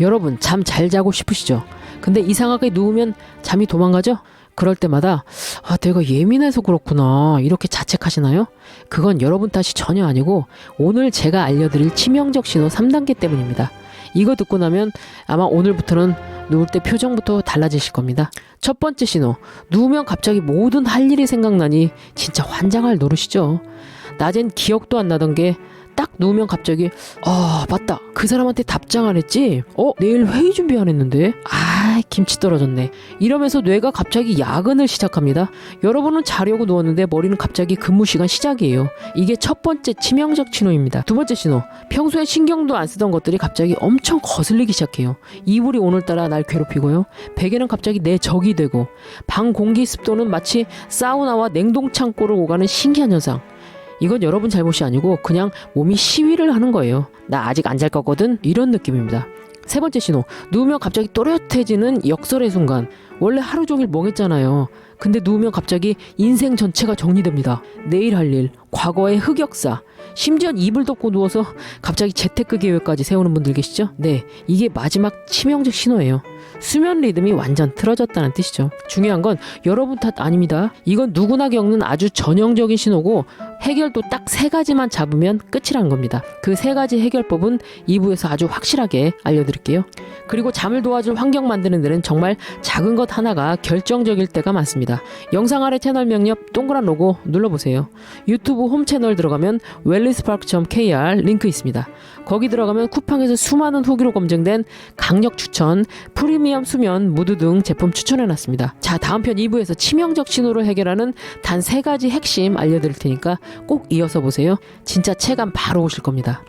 여러분 잠 잘 자고 싶으시죠? 근데 이상하게 누우면 잠이 도망가죠? 그럴 때마다 아 내가 예민해서 그렇구나 이렇게 자책하시나요? 그건 여러분 탓이 전혀 아니고 오늘 제가 알려드릴 치명적 신호 3단계 때문입니다. 이거 듣고 나면 아마 오늘부터는 누울 때 표정부터 달라지실 겁니다. 첫 번째 신호 누우면 갑자기 모든 할 일이 생각나니 진짜 환장할 노릇이죠. 낮엔 기억도 안 나던 게 딱 누우면 갑자기 아 맞다. 그 사람한테 답장 안 했지? 어 내일 회의 준비 안 했는데? 아 김치 떨어졌네. 이러면서 뇌가 갑자기 야근을 시작합니다. 여러분은 자려고 누웠는데 머리는 갑자기 근무 시간 시작이에요. 이게 첫 번째 치명적 신호입니다. 두 번째 신호. 평소에 신경도 안 쓰던 것들이 갑자기 엄청 거슬리기 시작해요. 이불이 오늘따라 날 괴롭히고요. 베개는 갑자기 내 적이 되고 방 공기 습도는 마치 사우나와 냉동 창고를 오가는 신기한 현상 이건 여러분 잘못이 아니고 그냥 몸이 시위를 하는 거예요. 나 아직 안 잘 거거든. 이런 느낌입니다. 세 번째 신호. 누우면 갑자기 또렷해지는 역설의 순간. 원래 하루 종일 멍했잖아요. 근데 누우면 갑자기 인생 전체가 정리됩니다. 내일 할 일, 과거의 흑역사, 심지어 이불 덮고 누워서 갑자기 재테크 계획까지 세우는 분들 계시죠? 네, 이게 마지막 치명적 신호예요. 수면 리듬이 완전 틀어졌다는 뜻이죠. 중요한 건 여러분 탓 아닙니다. 이건 누구나 겪는 아주 전형적인 신호고 해결도 딱 세 가지만 잡으면 끝이라는 겁니다. 그 세 가지 해결법은 2부에서 아주 확실하게 알려드릴게요. 그리고 잠을 도와줄 환경 만드는 데는 정말 작은 것 하나가 결정적일 때가 많습니다. 영상 아래 채널 명령 동그란 로고 눌러보세요. 유튜브 홈 채널 들어가면 웰리스파크.kr 링크 있습니다. 거기 들어가면 쿠팡에서 수많은 후기로 검증된 강력 추천, 프리미엄 수면, 무드 등 제품 추천해놨습니다. 자, 다음 편 2부에서 치명적 신호를 해결하는 단 세 가지 핵심 알려드릴 테니까 꼭 이어서 보세요. 진짜 체감 바로 오실 겁니다.